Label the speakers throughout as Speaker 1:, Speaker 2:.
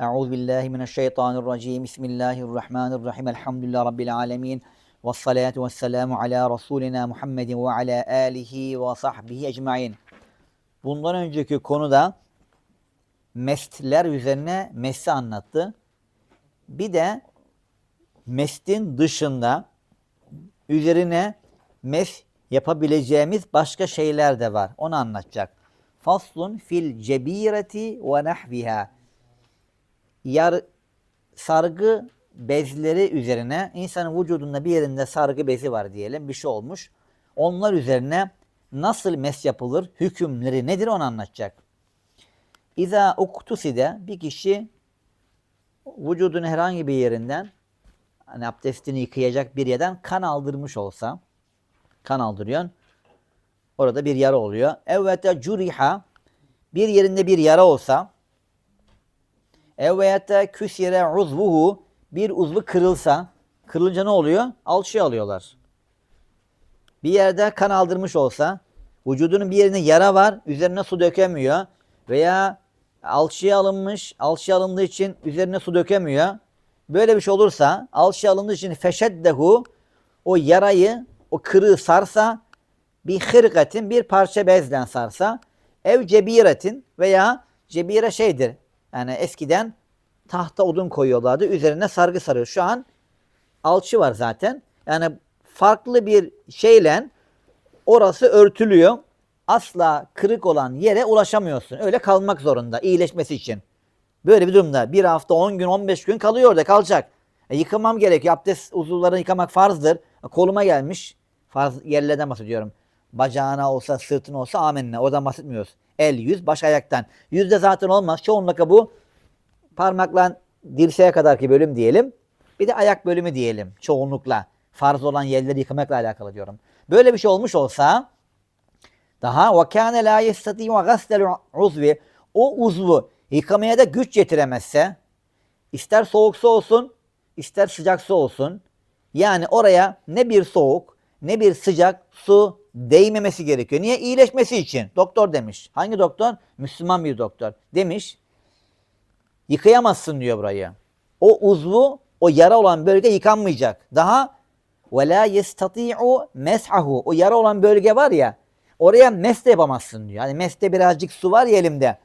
Speaker 1: Euzu billahi mineşşeytanirracim. Bismillahirrahmanirrahim. Elhamdülillahi rabbil alamin. Ves salatu vesselamu ala rasulina Muhammedin ve ala alihi ve sahbihi ecmaîn. Bundan önceki konuda mestler üzerine mes'i anlattı. Bir de mestin dışında üzerine mes yapabileceğimiz başka şeyler de var. Onu anlatacak. Faslun fil cebireti ve nahviha. Yar sargı bezleri üzerine insanın vücudunda bir yerinde sargı bezi var diyelim bir şey olmuş. Onlar üzerine nasıl mes yapılır, hükümleri nedir onu anlatacak. İza uktuside bir kişi vücudun herhangi bir yerinden hani abdestini yıkayacak bir yerden kan aldırmış olsa kan aldırıyorsun. Orada bir yara oluyor. Evvete curiha bir yerinde bir yara olsa evvete küsire uzvuhu bir uzvu kırılsa kırılınca ne oluyor? Alçıya alıyorlar. Bir yerde kan aldırmış olsa vücudunun bir yerine yara var üzerine su dökemiyor veya alçıya alınmış alçıya alındığı için üzerine su dökemiyor. Böyle bir şey olursa alçıya alındığı için feşeddehu o yarayı o kırığı sarsa bir hırkatin bir parça bezden sarsa ev cebiretin veya cebire şeydir. Yani eskiden tahta odun koyuyorlardı. Üzerine sargı sarıyor. Şu an alçı var zaten. Yani farklı bir şeyle orası örtülüyor. Asla kırık olan yere ulaşamıyorsun. Öyle kalmak zorunda iyileşmesi için. Böyle bir durumda bir hafta 10 gün 15 gün kalıyor orada kalacak. E, yıkamam gerekiyor. Abdest uzuvlarını yıkamak farzdır. Koluma gelmiş. Farz yerlerden bahsediyorum. Bacağına olsa, sırtına olsa amenna. Oradan bahsetmiyoruz. El, yüz, baş ayaktan. Yüzde zaten olmaz. Çoğunlukla bu parmakla dirseğe kadarki bölüm diyelim. Bir de ayak bölümü diyelim. Çoğunlukla. Farz olan yerleri yıkamakla alakalı diyorum. Böyle bir şey olmuş olsa daha ve kâne lâ yestati'u gastel uzvi o uzvu yıkamaya da güç yetiremezse ister soğuk su olsun ister sıcak su olsun yani oraya ne bir soğuk ne bir sıcak su değmemesi gerekiyor. Niye? İyileşmesi için. Doktor demiş. Hangi doktor? Müslüman bir doktor. Demiş. Yıkayamazsın diyor burayı. O uzvu, o yara olan bölge yıkanmayacak. Daha ve la yestati'u meshahu. O yara olan bölge var ya. Oraya mes de yapamazsın diyor. Yani meste birazcık su var ya elimde.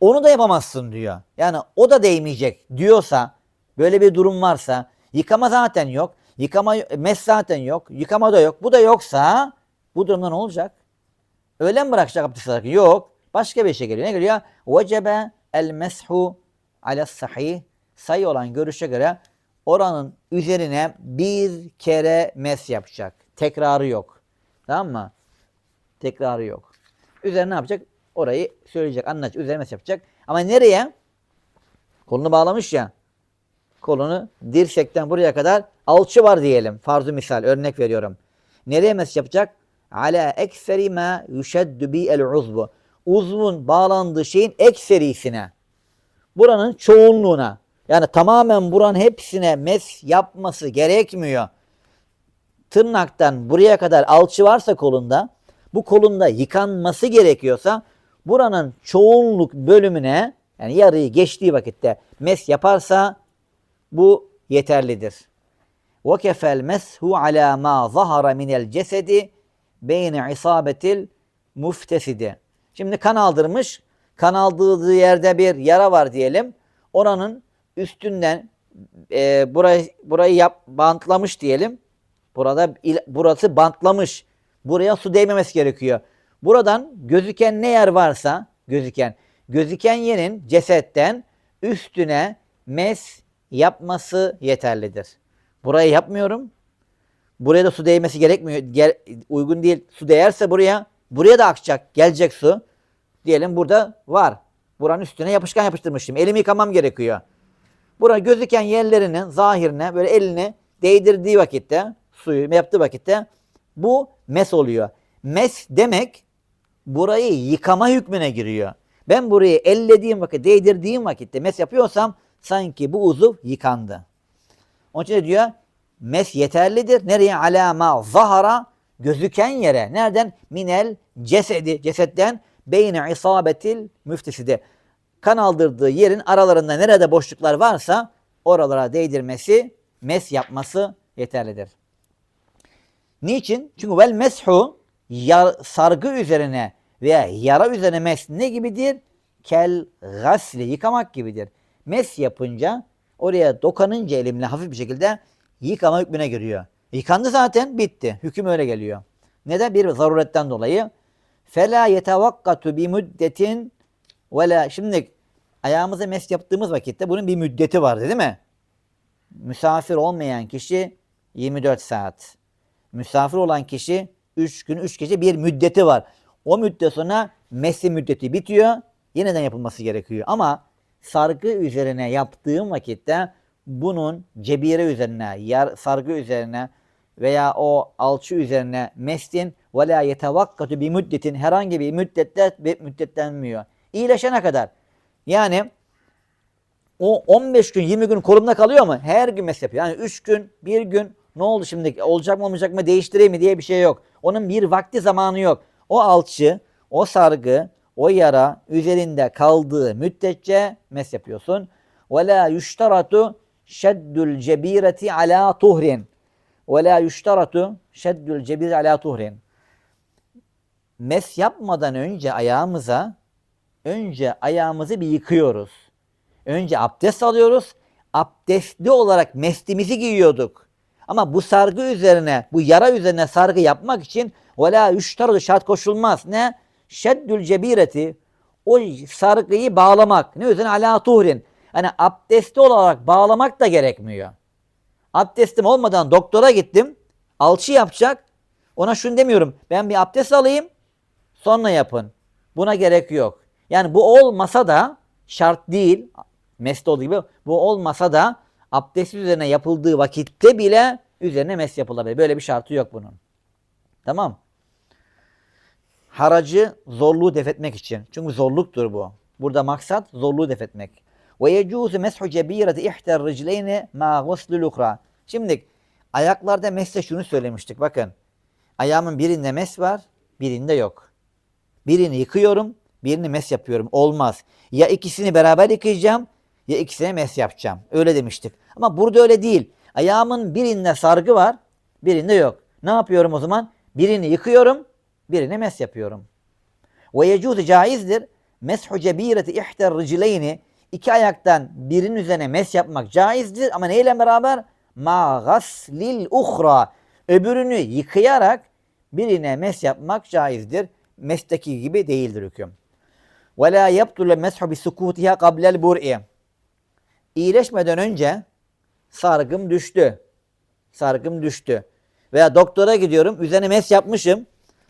Speaker 1: Onu da yapamazsın diyor. Yani o da değmeyecek diyorsa, böyle bir durum varsa, yıkama zaten yok. Yıkama, mes zaten yok. Yıkama da yok. Bu da yoksa bu durumda ne olacak? Öyle mi bırakacak abdest alırken? Yok. Başka bir şey geliyor. Ne geliyor? Vecebe el meshu ala sahih. Sayı olan görüşe göre oranın üzerine bir kere mes yapacak. Tekrarı yok. Tamam mı? Tekrarı yok. Üzerine ne yapacak? Orayı söyleyecek, anlatacak. Üzerine mes yapacak. Ama nereye? Kolunu bağlamış ya. Kolunu dirsekten buraya kadar alçı var diyelim. Farzu misal örnek veriyorum. Nereye mes yapacak? Ala ekseri ma yuşeddu bi el uzvu. Uzvun bağlandığı şeyin ekserisine. Buranın çoğunluğuna. Yani tamamen buranın hepsine mes yapması gerekmiyor. Tırnaktan buraya kadar alçı varsa kolunda, bu kolunda yıkanması gerekiyorsa buranın çoğunluk bölümüne yani yarıyı geçtiği vakitte mes yaparsa bu yeterlidir. وَكَفَ الْمَسْهُ عَلَى مَا ظَهَرَ مِنَ الْجَسَدِ beyne isabetil mufteside. Şimdi kan aldırmış. Kan aldırdığı yerde bir yara var diyelim. Oranın üstünden e, burayı, burayı yap, bantlamış diyelim. Burada burası bantlamış. Buraya su değmemesi gerekiyor. Buradan gözüken ne yer varsa gözüken gözüken yerin cesetten üstüne mes yapması yeterlidir. Burayı yapmıyorum. Buraya da su değmesi gerekmiyor. Gel, uygun değil. Su değerse buraya buraya da akacak. Gelecek su. Diyelim burada var. Buranın üstüne yapışkan yapıştırmışım. Elimi yıkamam gerekiyor. Bura gözüken yerlerinin zahirine böyle elini değdirdiği vakitte suyu yaptığı vakitte bu mes oluyor. Mes demek burayı yıkama hükmüne giriyor. Ben burayı ellediğim vakit, değdirdiğim vakitte mes yapıyorsam sanki bu uzuv yıkandı. Onun için diyor mes yeterlidir. Nereye? Alama zahara gözüken yere. Nereden? Minel cesedi. Cesetten beyne isabetil müftiside. kan aldırdığı yerin aralarında nerede boşluklar varsa oralara değdirmesi, mes yapması yeterlidir. Niçin? Çünkü vel meshu yar, sargı üzerine veya yara üzerine mes ne gibidir? Kel gasli yıkamak gibidir. Mes yapınca oraya dokanınca elimle hafif bir şekilde yıkama hükmüne giriyor. Yıkandı zaten bitti. Hüküm öyle geliyor. Neden? Bir zaruretten dolayı. Fela yetevakkatu bi müddetin ve la şimdi ayağımıza mes yaptığımız vakitte bunun bir müddeti vardı değil mi? Misafir olmayan kişi 24 saat. Misafir olan kişi 3 gün 3 gece bir müddeti var. O müddet sonra mesi müddeti bitiyor. Yeniden yapılması gerekiyor. Ama sargı üzerine yaptığım vakitte bunun cebire üzerine, yar, sargı üzerine veya o alçı üzerine mestin ve la yetevakkatu bir müddetin herhangi bir müddette müddetlenmiyor. İyileşene kadar. Yani o 15 gün 20 gün kolumda kalıyor mu? Her gün mes yapıyor. Yani 3 gün, 1 gün ne oldu şimdi? Olacak mı olmayacak mı değiştireyim mi diye bir şey yok. Onun bir vakti zamanı yok. O alçı, o sargı, o yara üzerinde kaldığı müddetçe mes yapıyorsun. Ve la yuştaratu şeddül cebireti ala tuhrin ve la yuştaratu şeddül cebir ala tuhrin. Mes yapmadan önce ayağımıza önce ayağımızı bir yıkıyoruz. Önce abdest alıyoruz. Abdestli olarak meslimizi giyiyorduk. Ama bu sargı üzerine, bu yara üzerine sargı yapmak için ve la yuştaratu şart koşulmaz. Ne? Şeddül cebireti o sargıyı bağlamak. Ne üzerine? Ala tuhrin yani abdestli olarak bağlamak da gerekmiyor. Abdestim olmadan doktora gittim. Alçı yapacak. Ona şunu demiyorum. Ben bir abdest alayım. Sonra yapın. Buna gerek yok. Yani bu olmasa da şart değil. Mesle olduğu gibi bu olmasa da abdest üzerine yapıldığı vakitte bile üzerine mes yapılabilir. Böyle bir şartı yok bunun. Tamam. Haracı zorluğu defetmek için. Çünkü zorluktur bu. Burada maksat zorluğu defetmek. Ve yecuzu meshu cebireti ihter ricleyni ma guslul ukra. Şimdi ayaklarda mesle şunu söylemiştik. Bakın. Ayağımın birinde mes var, birinde yok. Birini yıkıyorum, birini mes yapıyorum. Olmaz. Ya ikisini beraber yıkayacağım ya ikisine mes yapacağım. Öyle demiştik. Ama burada öyle değil. Ayağımın birinde sargı var, birinde yok. Ne yapıyorum o zaman? Birini yıkıyorum, birine mes yapıyorum. Ve yecuzu caizdir. Meshu cebireti ihter ricleyni iki ayaktan birinin üzerine mes yapmak caizdir ama neyle beraber? Ma gaslil uhra. Öbürünü yıkayarak birine mes yapmak caizdir. Mesteki gibi değildir hüküm. Ve la yebtul meshu bi sukutiha qablel bur'i. İyileşmeden önce sargım düştü. Sargım düştü. Veya doktora gidiyorum, üzerine mes yapmışım.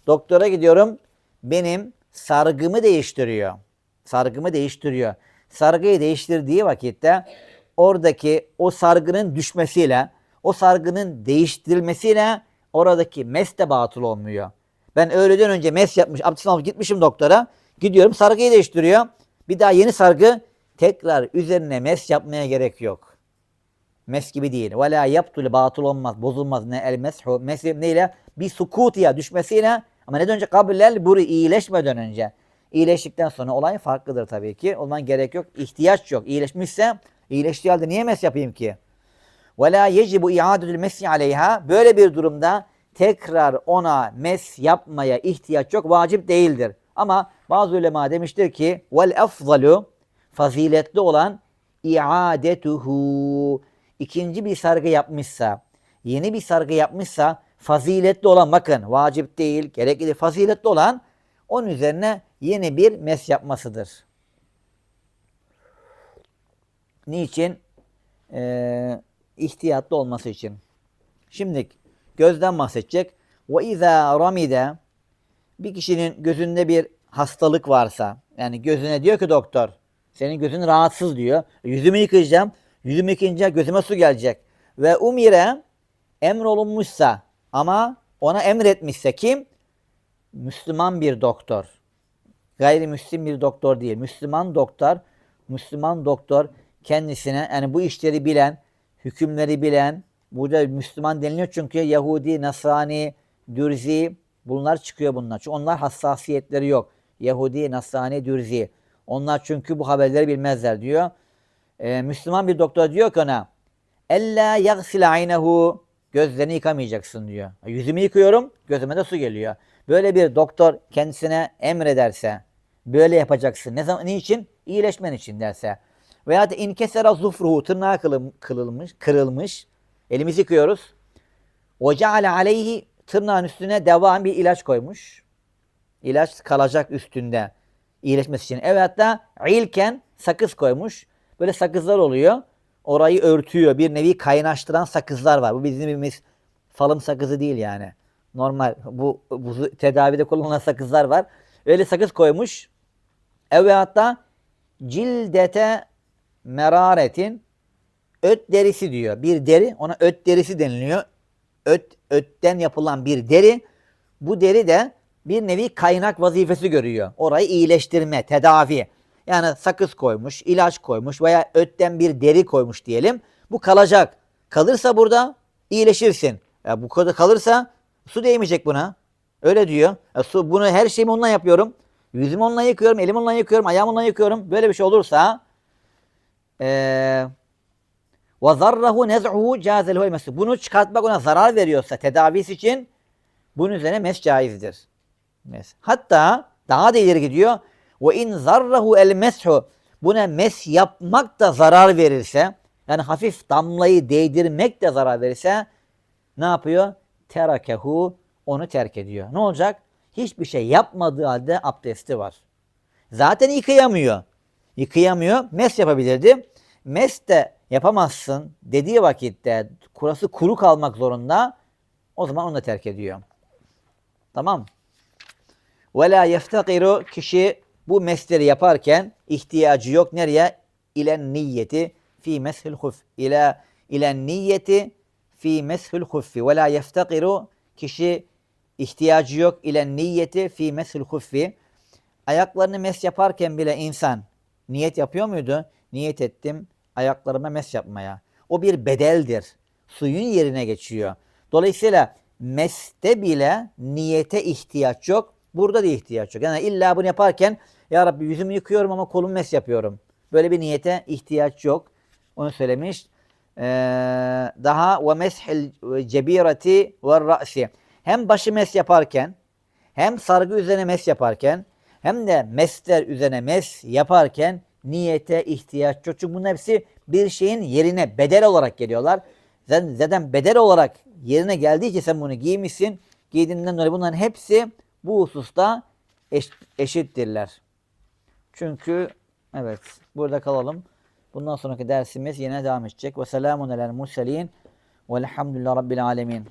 Speaker 1: Doktora gidiyorum, benim sargımı değiştiriyor. Sargımı değiştiriyor. Sargıyı değiştirdiği vakitte oradaki o sargının düşmesiyle, o sargının değiştirilmesiyle oradaki mes de batıl olmuyor. Ben öğleden önce mes yapmış, abdest alıp gitmişim doktora. Gidiyorum sargıyı değiştiriyor. Bir daha yeni sargı tekrar üzerine mes yapmaya gerek yok. Mes gibi değil. Ve la yaptul batıl olmaz, bozulmaz. Ne el meshu, mes neyle? Bir sukutiye düşmesiyle ama neden önce kabillel buru iyileşmeden önce. İyileştikten sonra olay farklıdır tabii ki. Olman gerek yok. ihtiyaç yok. İyileşmişse iyileştiği halde niye mes yapayım ki? Ve la yecibu iadetül mesi aleyha. Böyle bir durumda tekrar ona mes yapmaya ihtiyaç yok. Vacip değildir. Ama bazı ulema demiştir ki vel efzalu faziletli olan iadetuhu ikinci bir sargı yapmışsa, yeni bir sargı yapmışsa faziletli olan bakın vacip değil, gerekli faziletli olan onun üzerine yeni bir mes yapmasıdır. Niçin? Ee, ihtiyatlı olması için. Şimdi gözden bahsedecek. Ve izâ ramide bir kişinin gözünde bir hastalık varsa yani gözüne diyor ki doktor senin gözün rahatsız diyor. Yüzümü yıkayacağım. Yüzümü yıkayınca gözüme su gelecek. Ve umire emrolunmuşsa ama ona emretmişse kim? Müslüman bir doktor. Gayrimüslim bir doktor değil. Müslüman doktor, Müslüman doktor kendisine yani bu işleri bilen, hükümleri bilen, burada Müslüman deniliyor çünkü Yahudi, Nasrani, Dürzi bunlar çıkıyor bunlar. Çünkü onlar hassasiyetleri yok. Yahudi, Nasrani, Dürzi. Onlar çünkü bu haberleri bilmezler diyor. Ee, Müslüman bir doktor diyor ki ona Ella yagsile aynehu gözlerini yıkamayacaksın diyor. Yüzümü yıkıyorum, gözüme de su geliyor. Böyle bir doktor kendisine emrederse böyle yapacaksın. Ne zaman niçin? İyileşmen için derse. Veya da inkesera zufruhu tırnağı kırılmış, kırılmış. Elimizi yıkıyoruz. O ceale aleyhi tırnağın üstüne devam bir ilaç koymuş. İlaç kalacak üstünde iyileşmesi için. Evet hatta ilken sakız koymuş. Böyle sakızlar oluyor. Orayı örtüyor. Bir nevi kaynaştıran sakızlar var. Bu bizim bildiğimiz falım sakızı değil yani. Normal bu, bu tedavide kullanılan sakızlar var. Öyle sakız koymuş. Evet hatta cildete meraretin öt derisi diyor. Bir deri ona öt derisi deniliyor. Öt, ötten yapılan bir deri. Bu deri de bir nevi kaynak vazifesi görüyor. Orayı iyileştirme, tedavi. Yani sakız koymuş, ilaç koymuş veya ötten bir deri koymuş diyelim. Bu kalacak. Kalırsa burada iyileşirsin. Ya bu kadar kalırsa su değmeyecek buna. Öyle diyor. Ya su, bunu her şeyimi onunla yapıyorum. Yüzümü onunla yıkıyorum, elimi onunla yıkıyorum, ayağımı onunla yıkıyorum. Böyle bir şey olursa eee zarrahu nez'uhu cazelhu mesih. Bunu çıkartmak ona zarar veriyorsa tedavisi için bunun üzerine mes caizdir. Mes. Hatta daha da ileri gidiyor. Ve in zarrahu el meshu. Buna mes yapmak da zarar verirse yani hafif damlayı değdirmek de zarar verirse ne yapıyor? Terakehu onu terk ediyor. Ne olacak? Hiçbir şey yapmadığı halde abdesti var. Zaten yıkayamıyor. Yıkayamıyor. Mes yapabilirdi. Mes de yapamazsın dediği vakitte kurası kuru kalmak zorunda. O zaman onu da terk ediyor. Tamam. Ve la kişi bu mesleri yaparken ihtiyacı yok nereye? İlen niyeti fi meshil huf. İle ilen niyeti fi meshil huffi. Ve la yeftakiru kişi ihtiyacı yok ilen niyeti fi meshil huffi. Ayaklarını mes yaparken bile insan niyet yapıyor muydu? Niyet ettim ayaklarıma mes yapmaya. O bir bedeldir. Suyun yerine geçiyor. Dolayısıyla meste bile niyete ihtiyaç yok. Burada da ihtiyaç yok. Yani illa bunu yaparken ya Rabbi yüzümü yıkıyorum ama kolum mes yapıyorum. Böyle bir niyete ihtiyaç yok. Onu söylemiş. Ee, daha ve meshil cebirati ve ra'si. Hem başı mes yaparken hem sargı üzerine mes yaparken hem de mesler üzerine mes yaparken niyete ihtiyaç yok. Çünkü bunun hepsi bir şeyin yerine bedel olarak geliyorlar. Zaten, bedel olarak yerine geldiği için sen bunu giymişsin. Giydiğinden dolayı bunların hepsi bu hususta eş, eşittirler. Çünkü evet burada kalalım. Bundan sonraki dersimiz yine devam edecek. Ve selamun alel murselin. Velhamdülillah Rabbil alemin.